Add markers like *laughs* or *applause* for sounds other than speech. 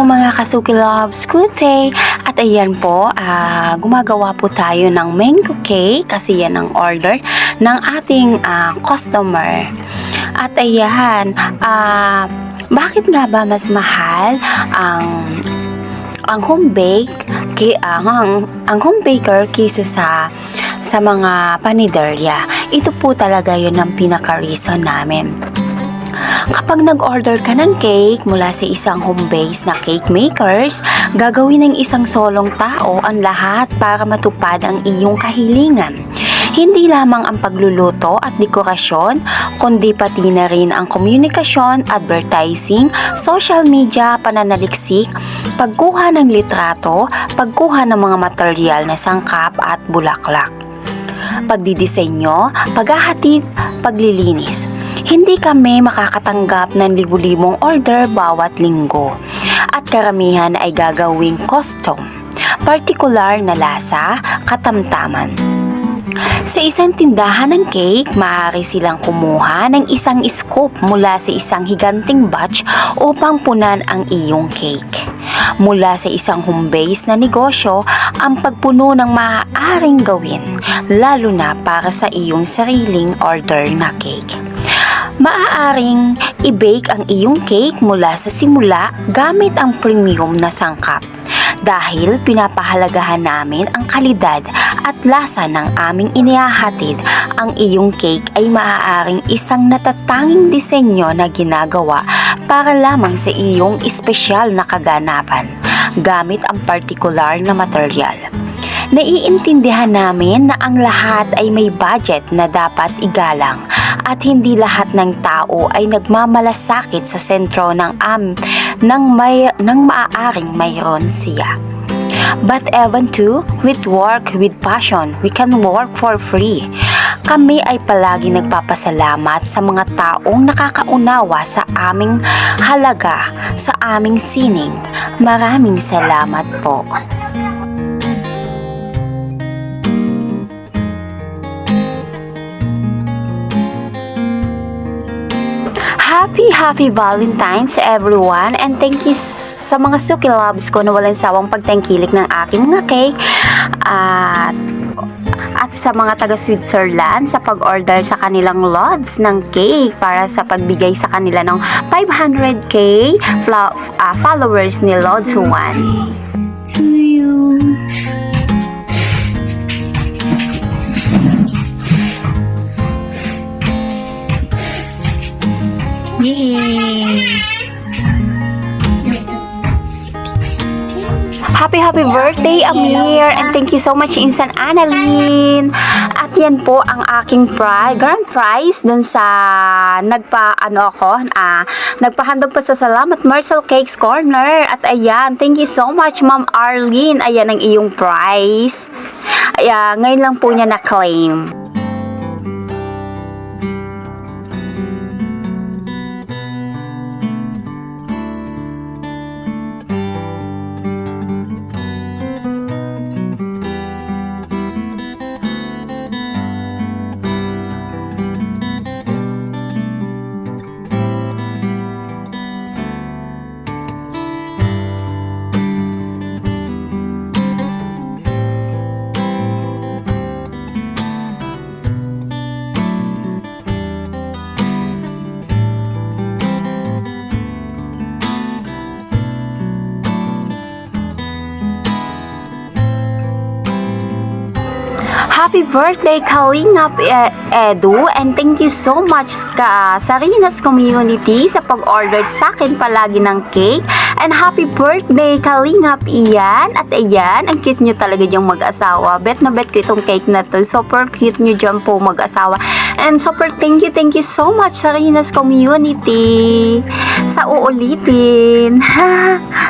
Hello mga Kasuki Loves, good day! At ayan po, ah, gumagawa po tayo ng mango cake kasi yan ang order ng ating ah, customer. At ayan, ah, bakit nga ba mas mahal ang ang home bake ki, ang, ang, ang home baker kaysa sa sa mga paniderya. Ito po talaga yun ang pinaka-reason namin. Kapag nag-order ka ng cake mula sa isang home-based na cake makers, gagawin ng isang solong tao ang lahat para matupad ang iyong kahilingan. Hindi lamang ang pagluluto at dekorasyon, kundi pati na rin ang komunikasyon, advertising, social media, pananaliksik, pagkuha ng litrato, pagkuha ng mga material na sangkap at bulaklak pagdidisenyo, paghahatid, paglilinis. Hindi kami makakatanggap ng libu-libong order bawat linggo at karamihan ay gagawing custom, partikular na lasa, katamtaman. Sa isang tindahan ng cake, maaari silang kumuha ng isang scoop mula sa isang higanting batch upang punan ang iyong cake. Mula sa isang home-based na negosyo, ang pagpuno ng maaaring gawin, lalo na para sa iyong sariling order na cake. Maaaring i-bake ang iyong cake mula sa simula gamit ang premium na sangkap dahil pinapahalagahan namin ang kalidad at lasa ng aming inihahatid, ang iyong cake ay maaaring isang natatanging disenyo na ginagawa para lamang sa iyong espesyal na kaganapan gamit ang partikular na material. Naiintindihan namin na ang lahat ay may budget na dapat igalang at hindi lahat ng tao ay nagmamalasakit sa sentro ng am ng may ng maaaring mayroon siya. But even too, with work, with passion, we can work for free. Kami ay palagi nagpapasalamat sa mga taong nakakaunawa sa aming halaga, sa aming sining. Maraming salamat po. Happy, happy Valentine's everyone and thank you sa mga suki loves ko na walang sawang pagtangkilik ng aking mga cake at at sa mga taga Switzerland sa pag-order sa kanilang lots ng cake para sa pagbigay sa kanila ng 500k uh, ah, followers ni Lods 1. Yay! Happy, happy birthday, Amir! And thank you so much, Insan Annalyn! At yan po ang aking prize, grand prize dun sa nagpa, ano ako, ah, nagpahandog pa sa Salamat Marcel Cakes Corner. At ayan, thank you so much, Ma'am Arlene. Ayan ang iyong prize. Ayan, ngayon lang po niya na-claim. Happy birthday, Kalingap eh, Edu, and thank you so much ka sa Rinas Community sa pag-order sa akin palagi ng cake. And happy birthday, Kalingap Ian. At ayan, ang cute nyo talaga diyang mag-asawa. Bet na bet ko itong cake na to. Super cute nyo dyan po mag-asawa. And super thank you, thank you so much sa Rinas Community. Sa uulitin. *laughs*